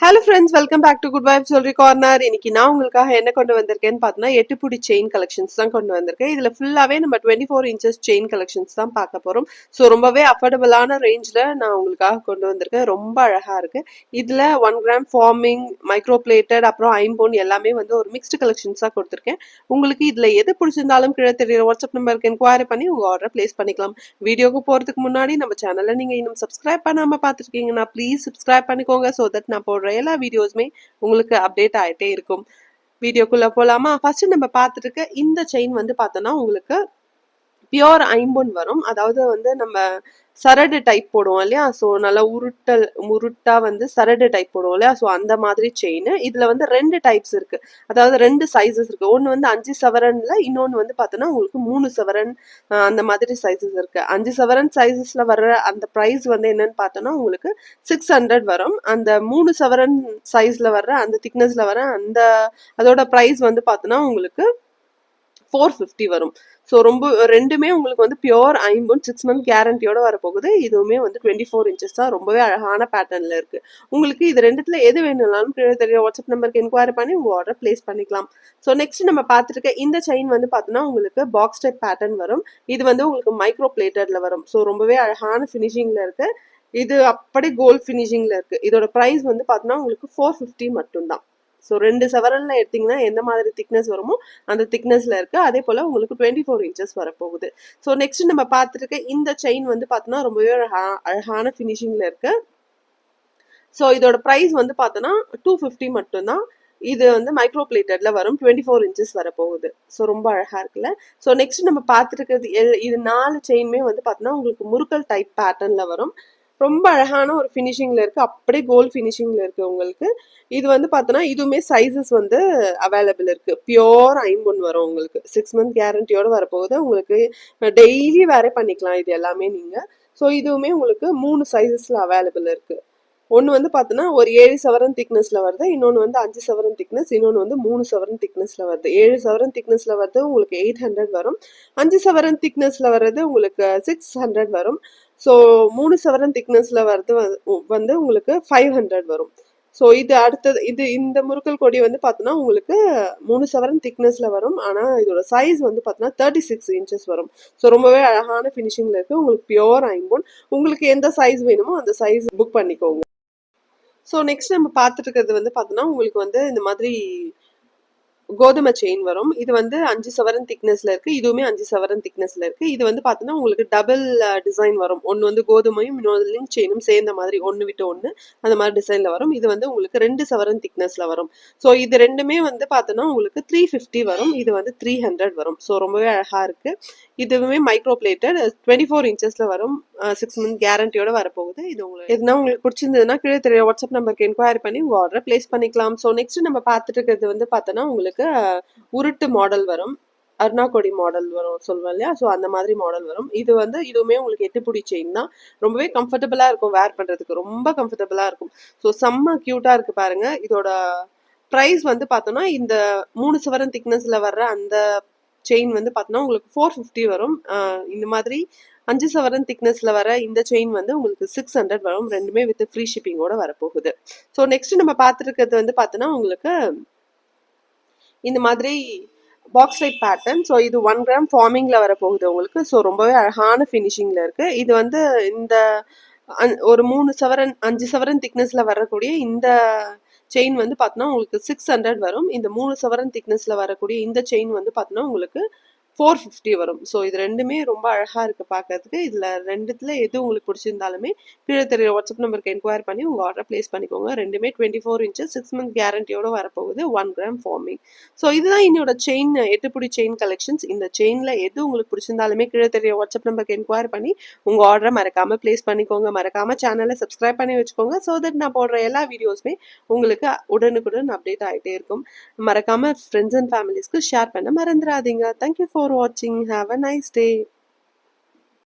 Hello friends welcome back to good vibe சொல்றி corner இன்னைக்கு நான் உங்களுக்காக என்ன கொண்டு வந்திருக்கேன்னு பார்த்தீங்கன்னா எட்டுப்புடி செயின் கலெக்ஷன்ஸ் தான் கொண்டு வந்திருக்கேன். இதில் ஃபுல்லாகவே நம்ம twenty four inches chain collections தான் பார்க்க போகிறோம் ஸோ ரொம்பவே அஃபோர்டபுளான ரேஞ்சில் நான் உங்களுக்காக கொண்டு வந்திருக்கேன். ரொம்ப அழகாக இருக்குது இதில் one gram forming micro plated அப்புறம் ஐம்போன் எல்லாமே வந்து ஒரு மிக்ஸ்டு கலெக்ஷன்ஸாக கொடுத்துருக்கேன். உங்களுக்கு இதில் எது பிடிச்சிருந்தாலும் கீழே தெரியுற வாட்ஸ்அப் நம்பருக்கு என்கொயரி பண்ணி உங்கள் ஆர்டரை ப்ளேஸ் பண்ணிக்கலாம். வீடியோக்கு போகிறதுக்கு முன்னாடி நம்ம சேனலை நீங்கள் இன்னும் சப்ஸ்கிரைப் பண்ணாமல் பார்த்துருக்கீங்கன்னா ப்ளீஸ் சப்ஸ்கிரைப் பண்ணிக்கோங்க. ஸோ தட் நான் போடுற எல்லா வீடியோஸுமே உங்களுக்கு அப்டேட் ஆகிட்டே இருக்கும். வீடியோக்குள்ளே போகலாமா ஃபர்ஸ்ட் நம்ம பார்த்துட்டு இருக்க இந்த செயின் வந்து பார்த்தோன்னா உங்களுக்கு பியோர் ஐம்பொன் வரும். அதாவது வந்து நம்ம சரடு டைப் போடுவோம் இல்லையா? ஸோ நல்லா உருட்டல் உருட்டா வந்து சரடு டைப் போடுவோம் இல்லையா? ஸோ அந்த மாதிரி செயின் இதுல வந்து ரெண்டு டைப்ஸ் இருக்கு. அதாவது ரெண்டு சைஸஸ் இருக்கு. ஒன்று வந்து அஞ்சு சவரன்ல இன்னொன்று வந்து பார்த்தோன்னா உங்களுக்கு மூணு சவரன் அந்த மாதிரி சைஸஸ் இருக்கு. அஞ்சு சவரன் சைஸஸில் வர்ற அந்த ப்ரைஸ் வந்து என்னன்னு பார்த்தோன்னா உங்களுக்கு சிக்ஸ் ஹண்ட்ரட் வரும். அந்த மூணு சவரன் சைஸ்ல வர்ற அந்த திக்னஸ்ல வர அந்த அதோட ப்ரைஸ் வந்து பார்த்தோன்னா உங்களுக்கு ஃபோர் ஃபிஃப்டி வரும். ஸோ ரொம்ப ரெண்டுமே உங்களுக்கு வந்து பியோர் ஐம்பொன் சிக்ஸ் மந்த் கேரண்டியோட வரப்போகுது. இதுவுமே வந்து டுவெண்ட்டி ஃபோர் இன்ச்சஸ் தான் ரொம்பவே அழகான பேட்டர்னில் இருக்குது உங்களுக்கு இது ரெண்டுத்தில் எது வேணும்னாலும் கீழே தெரிய வாட்ஸ்அப் நம்பருக்கு என்கொயரி பண்ணி உங்கள் ஆர்டர் ப்ளேஸ் பண்ணிக்கலாம். ஸோ நெக்ஸ்ட் நம்ம பார்த்துருக்க இந்த செயின் வந்து பார்த்தோன்னா உங்களுக்கு பாக்ஸ் டைப் பேட்டர்ன் வரும். இது வந்து உங்களுக்கு மைக்ரோ பிளேட்டரில் வரும். ஸோ ரொம்பவே அழகான ஃபினிஷிங்கில் இருக்குது இது அப்படி கோல்ட் ஃபினிஷிங்கில் இருக்குது இதோட ப்ரைஸ் வந்து பார்த்தோன்னா உங்களுக்கு ஃபோர் ஃபிஃப்டி மட்டும்தான். ஸோ ரெண்டு செவரலில் எடுத்தீங்கன்னா எந்த மாதிரி திக்னஸ் வருமோ அந்த திக்னஸ்ல இருக்கு. அதே போல உங்களுக்கு டுவெண்ட்டி ஃபோர் இன்ச்சஸ் வரப்போகுது. ஸோ நெக்ஸ்ட் நம்ம பார்த்துருக்க இந்த செயின் வந்து பார்த்தோன்னா ரொம்பவே அழகா அழகான ஃபினிஷிங்கில் இருக்கு. ஸோ இதோட ப்ரைஸ் வந்து பார்த்தோன்னா டூ ஃபிஃப்டி மட்டும்தான். இது வந்து மைக்ரோ பிளேட்டட்ல வரும். டுவெண்ட்டி ஃபோர் இன்ச்சஸ் வரப்போகுது. ஸோ ரொம்ப அழகா இருக்குல்ல. ஸோ நெக்ஸ்ட் நம்ம பார்த்துருக்கிறது எல்- இது நாலு செயினுமே வந்து பார்த்தோன்னா உங்களுக்கு முறுக்கல் டைப் பேட்டர்ன்ல வரும். ரொம்ப அழகான ஒரு ஃபினிஷிங்கில் இருக்குது அப்படியே கோல்ட் ஃபினிஷிங்கில் இருக்குது உங்களுக்கு. இது வந்து பார்த்தோன்னா இதுவுமே சைஸஸ் வந்து அவைலபிள் இருக்குது பியோர் ஐம்பொன் வரும் உங்களுக்கு. சிக்ஸ் மந்த் கேரண்டியோடு வரப்போகுது. உங்களுக்கு டெய்லி வேற பண்ணிக்கலாம். இது எல்லாமே நீங்கள் ஸோ இதுவுமே உங்களுக்கு மூணு சைஸஸில் அவைலபிள் இருக்குது ஒன்று வந்து பார்த்தோன்னா ஒரு ஏழு சவரன் திக்னஸில் வருது. இன்னொன்று வந்து அஞ்சு சவரன் திக்னஸ் இன்னொன்று வந்து மூணு சவரன் திக்னஸில் வருது. ஏழு சவரன் திக்னஸில் வருது உங்களுக்கு எயிட் ஹண்ட்ரட் வரும். அஞ்சு சவரன் திக்னஸ்ல வர்றது உங்களுக்கு சிக்ஸ் ஹண்ட்ரட் வரும். ஸோ மூணு சவரன் திக்னஸில் வர்றது வந்து- உங்களுக்கு ஃபைவ் ஹண்ட்ரட் வரும். ஸோ இது அடுத்தது இது இந்த முறுக்கல் கொடி வந்து பார்த்தோன்னா உங்களுக்கு மூணு சவரன் திக்னஸில் வரும். ஆனால் இதோட சைஸ் வந்து பார்த்தோன்னா தேர்ட்டி சிக்ஸ் இன்ச்சஸ் வரும். ஸோ ரொம்பவே அழகான ஃபினிஷிங்கில் இருக்குது உங்களுக்கு பியோர் ஐம்போன். உங்களுக்கு எந்த சைஸ் வேணுமோ அந்த சைஸ் புக் பண்ணிக்கோங்க. ஸோ நெக்ஸ்ட் நம்ம பார்த்துட்டு இருக்கிறது வந்து பார்த்தோன்னா உங்களுக்கு வந்து இந்த மாதிரி கோதுமை செயின் வரும். இது வந்து அஞ்சு சவரன் திக்னஸ்ல இருக்கு. இதுவுமே அஞ்சு சவரன் திக்னஸ்ல இருக்கு. இது வந்து பார்த்தோன்னா உங்களுக்கு டபுள் டிசைன் வரும். ஒன்று வந்து கோதுமையும் இன்னொரு லிங்க் செயினும் சேர்ந்த மாதிரி ஒன்று விட்டு ஒன்று அந்த மாதிரி டிசைன்ல வரும். இது வந்து உங்களுக்கு ரெண்டு சவரன் திக்னஸ்ல வரும். ஸோ இது ரெண்டுமே வந்து பார்த்தோன்னா உங்களுக்கு த்ரீ ஃபிஃப்டி வரும். இது வந்து த்ரீ ஹண்ட்ரட் வரும். ஸோ ரொம்பவே அழகா இருக்கு. இதுவுமே மைக்ரோ பிளேட்டட் டுவெண்ட்டி ஃபோர் இன்ச்சஸ்ல வரும். சிக்ஸ் மந்த் கேரண்டியோட வரப்போகுது. இது உங்களுக்கு எதுனா உங்களுக்கு பிடிச்சிருந்ததுன்னா கீழே தெரிய வாட்ஸ்அப் நம்பருக்கு என்கொயரி பண்ணி உங்க ஆர்டரை பிளேஸ் பண்ணிக்கலாம். ஸோ நெக்ஸ்ட் நம்ம பார்த்துட்டு இருக்கிறது வந்து பார்த்தோன்னா உங்களுக்கு உருட்டு மாடல் வரும். அருணாக்கொடி மாடல் வரும் சொல்லுவேன் இல்லையா? ஸோ அந்த மாதிரி மாடல் வரும். இது வந்து இதுவுமே உங்களுக்கு எட்டு செயின் தான். ரொம்பவே கம்ஃபர்டபுளாக இருக்கும் வேர் பண்றதுக்கு. ரொம்ப கம்ஃபர்டபுளாக இருக்கும். ஸோ செம்ம க்யூட்டாக இருக்கு பாருங்க. இதோட ப்ரைஸ் வந்து பார்த்தோன்னா இந்த மூணு சவரன் திக்னஸ்ல வர்ற அந்த செயின் வந்து பார்த்தோன்னா உங்களுக்கு ஃபோர் ஃபிஃப்டி வரும். இந்த மாதிரி அஞ்சு சவரன் திக்னஸ்ல வர இந்த செயின் வந்து உங்களுக்கு சிக்ஸ் ஹண்ட்ரட் வரும். ரெண்டுமே வித் ஃப்ரீ ஷிப்பிங்கோட வரப்போகுது. ஸோ நெக்ஸ்ட் நம்ம பார்த்துருக்கிறது வந்து பார்த்தோன்னா உங்களுக்கு இந்த மாதிரி பாக்ஸ் டைப் பேட்டர்ன் ஸோ இது ஒன் கிராம் ஃபார்மிங்ல வரப்போகுது உங்களுக்கு. ஸோ ரொம்பவே அழகான ஃபினிஷிங்ல இருக்கு. இது வந்து இந்த ஒரு மூணு சவரன் அஞ்சு சவரன் திக்னஸ்ல வரக்கூடிய இந்த செயின் வந்து பார்த்தோன்னா உங்களுக்கு சிக்ஸ் ஹண்ட்ரட் வரும். இந்த மூணு சவரன் திக்னஸில் வரக்கூடிய இந்த செயின் வந்து பார்த்தோன்னா உங்களுக்கு ஃபோர் ஃபிஃப்டி வரும். ஸோ இது ரெண்டுமே ரொம்ப அழகாக இருக்குது பார்க்கறதுக்கு இதில் ரெண்டுத்தில் எது உங்களுக்கு பிடிச்சிருந்தாலுமே கீழே தெரிய வாட்ஸ்அப் நம்பருக்கு என்கொயர் பண்ணி உங்கள் ஆர்டர் ப்ளேஸ் பண்ணிக்கோங்க. ரெண்டுமே twenty four inches six month கேரண்டியோடு வரப்போகுது. ஒன் கிராம் ஃபார்மிங் ஸோ இதுதான் என்னோட செயின் எட்டுப்புடி செயின் கலெக்ஷன்ஸ் இந்த செயின்ல எது உங்களுக்கு பிடிச்சிருந்தாலுமே கீழே தெரிய வாட்ஸ்அப் நம்பருக்கு என்கொயர் பண்ணி உங்கள் ஆர்டரை மறக்காமல் ப்ளேஸ் பண்ணிக்கோங்க. மறக்காமல் சேனலை சப்ஸ்கிரைப் பண்ணி வச்சுக்கோங்க. ஸோ தட் நான் போடுற எல்லா வீடியோஸுமே உங்களுக்கு உடனுக்குடன் அப்டேட் ஆகிட்டே இருக்கும். மறக்காமல் ஃப்ரெண்ட்ஸ் அண்ட் ஃபேமிலிஸ்க்கு ஷேர் பண்ண மறந்துடாதீங்க thank you for watching. Have a nice day.